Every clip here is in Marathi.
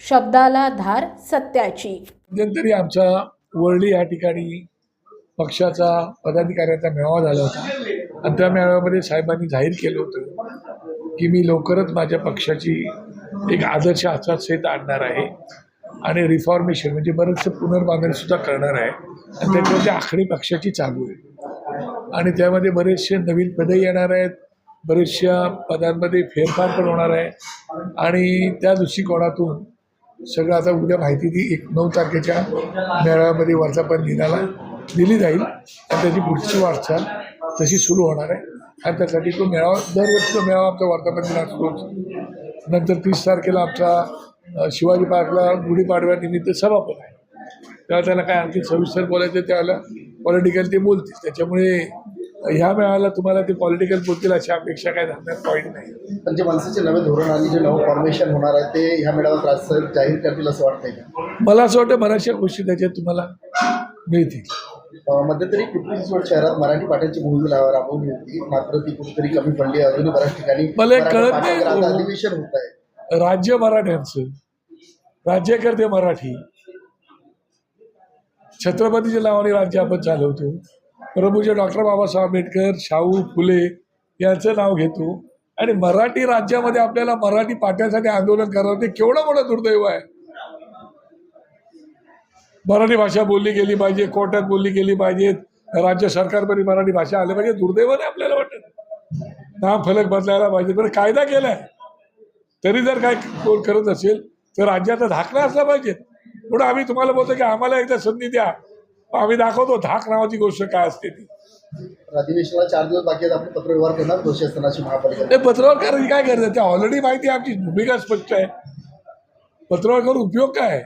शब्दाला धार सत्याची. मध्यंतरी आमच्या वर्ली या ठिकाणी पक्षाचा पदाधिकाऱ्यांचा मेळावा झाला होता. आणि त्या मेळाव्यामध्ये साहेबांनी जाहीर केलं होतं की मी लवकरच माझ्या पक्षाची एक आदर्श आचारसंहिता आणणार आहे आणि रिफॉर्मेशन म्हणजे बरंचसं पुनर्बांधणीसुद्धा करणार आहे. आणि त्याच्यामध्ये आखणी पक्षाची चालू आहे. आणि त्यामध्ये बरेचसे नवीन पदही येणार आहेत. बरेचशा पदांमध्ये फेरफार पण होणार आहे. आणि त्या दृष्टिकोनातून सगळं आता उद्या माहिती दी एक नऊ तारखेच्या मेळाव्यामध्ये वर्तापन दिनाला दिली जाईल. आणि त्याची पुढची वाटचाल तशी सुरू होणार आहे. आणि त्यासाठी तो मेळावा दरवर्षी तो मेळावा आमचा वर्तापन दिन असतोच नंतर तीस तारखेला आमचा शिवाजी पार्कला गुढीपाडव्यानिमित्त सभापन आहे. तेव्हा त्याला काय आणखी सविस्तर बोलायचं त्यावेळेला पॉलिटिकल ते बोलतील. त्याच्यामुळे ह्या मेळाव्याला तुम्हाला ते पॉलिटिकल बोलतील अशी अपेक्षा काय धरण्यात पॉईंट नाही. पण जे मनसेचे नवे धोरण आणि जे नवं फॉर्मेशन होणार आहे ते ह्या मेळाव्यात राजसाहेब जाहीर करतील असं वाटतंय मला असं वाटतं बऱ्याचशा गोष्टी त्याच्यात तुम्हाला मिळतील. मध्यंतरी पिंपरी शहरात मराठी पाट्यांची ला- राबवली होती. मात्र ती कुठेतरी कमी पडली. अजूनही बऱ्याच ठिकाणी मला कळत नाही. आता अधिवेशन होत आहे. राज्य मराठ्यांचं राज्यकर्ते मराठी. छत्रपतीच्या नावाने राज्य आपण चालवतो. प्रभूचे डॉक्टर बाबासाहेब आंबेडकर शाहू फुले यांचं नाव घेतो. आणि मराठी राज्यामध्ये आपल्याला मराठी पाट्यासाठी आंदोलन करावं ते केवढं मोठं दुर्दैव आहे. मराठी भाषा बोलली गेली पाहिजे कोर्टात बोलली गेली पाहिजे राज्य सरकारमध्ये मराठी भाषा आली पाहिजे दुर्दैवाने आपल्याला वाटत. नाम फलक बदलायला पाहिजे. बरं कायदा केलाय. तरी जर काय कोण करत असेल तर राज्याचा धाकला असला पाहिजे. म्हणून आम्ही तुम्हाला बोलतो की आम्हाला एकदा संधी द्या. आम्ही दाखवतो धाक नावाची गोष्ट काय असते ती. अधिवेशनाला चार दिवस बाकी आहेत आपण पत्रव्यवहार करणार दोषी असताना अशी महापालिका. ते पत्रावर करायची काय गरज आहे? ते ऑलरेडी माहिती आहे आमची भूमिका स्पष्ट आहे. पत्रावर करून उपयोग काय आहे?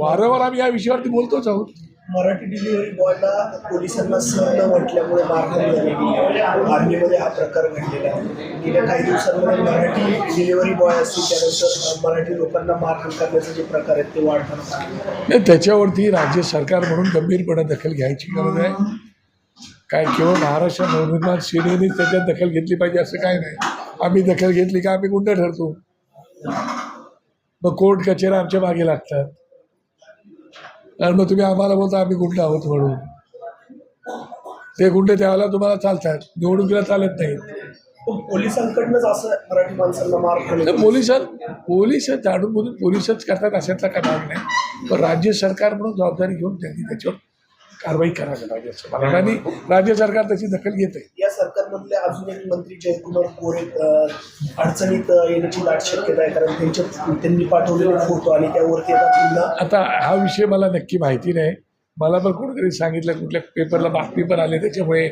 वारंवार आम्ही या विषयावरती बोलतोच आहोत. मराठी डिलिव्हरी बॉयला पोलिसांना सर न म्हटल्यामुळे मारहाण झालेली आहे. आर्मीमध्ये हा प्रकार घडलेला आहे. गेल्या काही दिवसांमध्ये मराठी डिलिव्हरी बॉय असतील त्यानंतर मराठी लोकांना मारहाण करण्याचे जे प्रकार आहेत ते वाढताना नाही त्याच्यावरती राज्य सरकार म्हणून गंभीरपणे दखल घ्यायची गरज आहे. काय केवळ महाराष्ट्र नवनिर्माण सेनेनेच त्याच्यात दखल घेतली पाहिजे असं काय नाही. आम्ही दखल घेतली का आम्ही गुंड ठरतो. मग कोर्ट कचेऱ्या आमच्या मागे लागतात. आणि मग तुम्ही आम्हाला बोलता आम्ही गुंड आहोत म्हणून. ते गुंड त्यावेळेला तुम्हाला चालतात. निवडणुकीला चालत नाहीत. पण पोलिसांकडनंच असं मराठी माणसांना पोलीस जाणून बुजून पोलिसच करतात अशातला काय भाग नाही. पण राज्य सरकार म्हणून जबाबदारी घेऊन त्यांनी त्याच्यावर कारवाई असं मला वाटतं. आणि राज्य सरकार त्याची दखल घेत आहे. या सरकारमधले अजून एक मंत्री जयकुमार गोरे अ, अडचणीत येण्याची दाट शक्यता आहे. कारण त्यांच्या त्यांनी पाठवलेले फोटो आणि त्यावरती आता पुन्हा आता हा विषय मला नक्की माहिती नाही. मला पण कोणीतरी सांगितलं कुठल्या पेपरला बातमी पण आली त्याच्यामुळे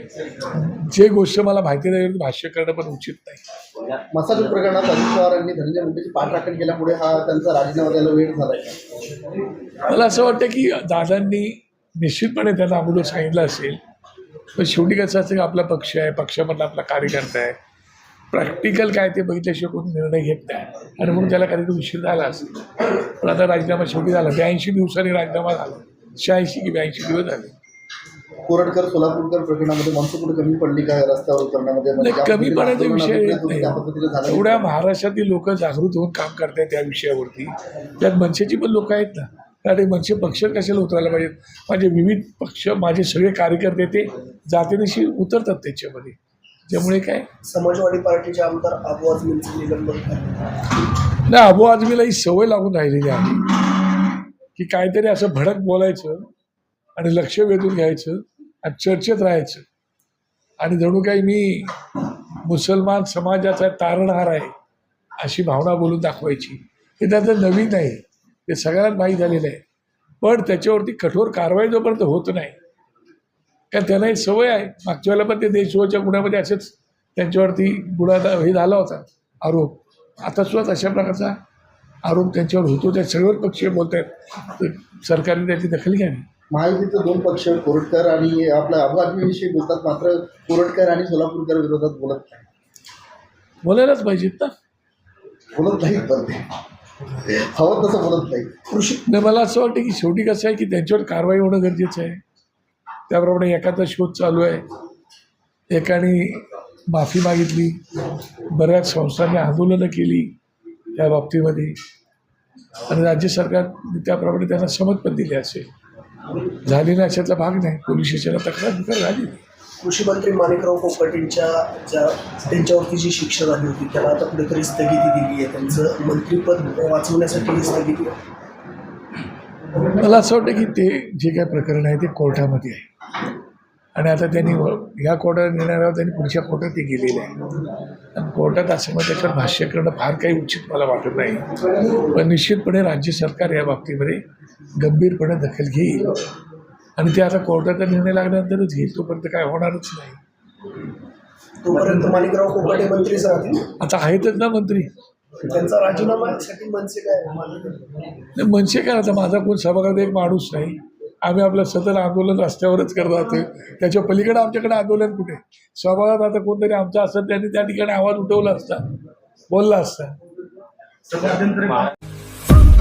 जे गोष्ट मला माहिती नाही त्यावर भाष्य करणं पण उचित नाही. मसाजूर प्रकरणात अजित पवार यांनी धनंजय मुंडेची पाठराखण केल्यामुळे हा त्यांचा राजीनामा द्यायला वेळ झालाय. मला असं वाटतं की दादांनी निश्चितपणे त्यांना अगोदर सांगितलं असेल. पण शेवटी कसं असतं की आपला पक्ष आहे पक्षामधला आपला कार्यकर्ता आहे. प्रॅक्टिकल काय ते बघितल्याशिवाय कोणी निर्णय घेत नाही. आणि म्हणून त्याला काहीतरी उशीर झाला असेल. पण आता राजीनामा शेवटी झाला. ब्याऐंशी दिवसांनी राजीनामा झाला. शहाऐंशी की ब्याऐंशी दिवस झाले. कोरटकर सोलापूरकर प्रकरणामध्ये माणसं कुठे कमी पडली का रस्त्यावर उतरण्यामध्ये? म्हणजे कमी पडायचा विषय एवढ्या महाराष्ट्रातील लोक जागृत होऊन काम करतायत त्या विषयावरती. त्यात मनसेची पण लोक आहेत ना. हे मनसे पक्ष कशाला उतरायला पाहिजेत? माझे विविध पक्ष माझे सगळे कार्यकर्ते ते जातीनिशी उतरतात त्याच्यामध्ये. त्यामुळे काय? समाजवादी पार्टीचे आमदार अबू आझमींचं निलंबन नाही अबू आजमीला ही सवय लागून राहिलेली आहे. की काहीतरी असं भडक बोलायचं आणि लक्ष वेधून घ्यायचं आणि चर्चेत राहायचं. आणि जणू काही मी मुसलमान समाजाचा तारणहार आहे अशी भावना बोलून दाखवायची. हे त्याचं नवीन आहे. ते सगळ्यांना माहीत झालेलं आहे. पण त्याच्यावरती कठोर कारवाई जोपर्यंत होत नाही कारण त्यांना ही सवय आहे. मागच्या वेळेला पण ते देशद्रोहाच्या गुन्ह्यामध्ये असेच त्यांच्यावरती गुन्हा हे झाला होता आरोप. आता सुद्धा तशा प्रकारचा आरोप त्यांच्यावर होतो त्या सर्व पक्षीय बोलत आहेत. सरकारने त्याची दखल घ्यावी. महायुतीचे दोन पक्ष कोरटकर आणि आपल्या अबू आझमीविषयी बोलतात मात्र कोरटकर आणि सोलापूरकर विरोधात बोलत नाही बोलायलाच पाहिजेत ना. बोलत नाही हवं तसं बोलत नाही. कृषी नाही मला असं वाटतं की शेवटी कसं आहे की त्यांच्यावर कारवाई होणं गरजेचं आहे. त्याप्रमाणे एकाचा शोध चालू आहे. एकाने माफी मागितली. बऱ्याच संस्थांनी आंदोलनं केली त्या बाबतीमध्ये. आणि राज्य सरकार त्याप्रमाणे त्यांना समज पण दिली असेल. झाली नाही अशाचा भाग नाही. पोलीस स्टेशनला तक्रार बिक्रार झाली. कृषीमंत्री माणिकराव कोकाटेंच्या ज्या त्यांच्यावरती जी शिक्षा झाली होती त्याला आता कुठेतरी स्थगिती दिली आहे. त्यांचं मंत्रीपद वाचवण्यासाठी स्थगिती मला असं वाटतं की ते जे काय प्रकरण आहे ते कोर्टामध्ये आहे. आणि आता त्यांनी व- ह्या कोर्टात नेणाऱ्यावर त्यांनी पुढच्या कोर्टात ते गेलेले आहे. आणि कोर्टात असं मग त्याच्यावर भाष्य करणं फार काही उचित मला वाटत नाही. पण निश्चितपणे राज्य सरकार या बाबतीमध्ये गंभीरपणे दखल घेईल. आणि ते आता कोर्टाचा निर्णय लागल्यानंतरच घेईल तोपर्यंत काय होणारच नाही. तोपर्यंत माणिकराव कोकाटे मंत्रीच राहतील? आता आहेतच ना मंत्री. त्यांचा राजीनाम्यासाठी मनसे काय नाही, मनसे काय आता? माझा कोण सभागृहात एक माणूस नाही. आम्ही आपलं सतत आंदोलन रस्त्यावरच करत राहतोय. त्याच्या पलीकडे आमच्याकडे आंदोलन कुठे? सभागृहात आता कोणतरी आमचा असं त्यांनी त्या ठिकाणी आवाज उठवला असता बोलला असता.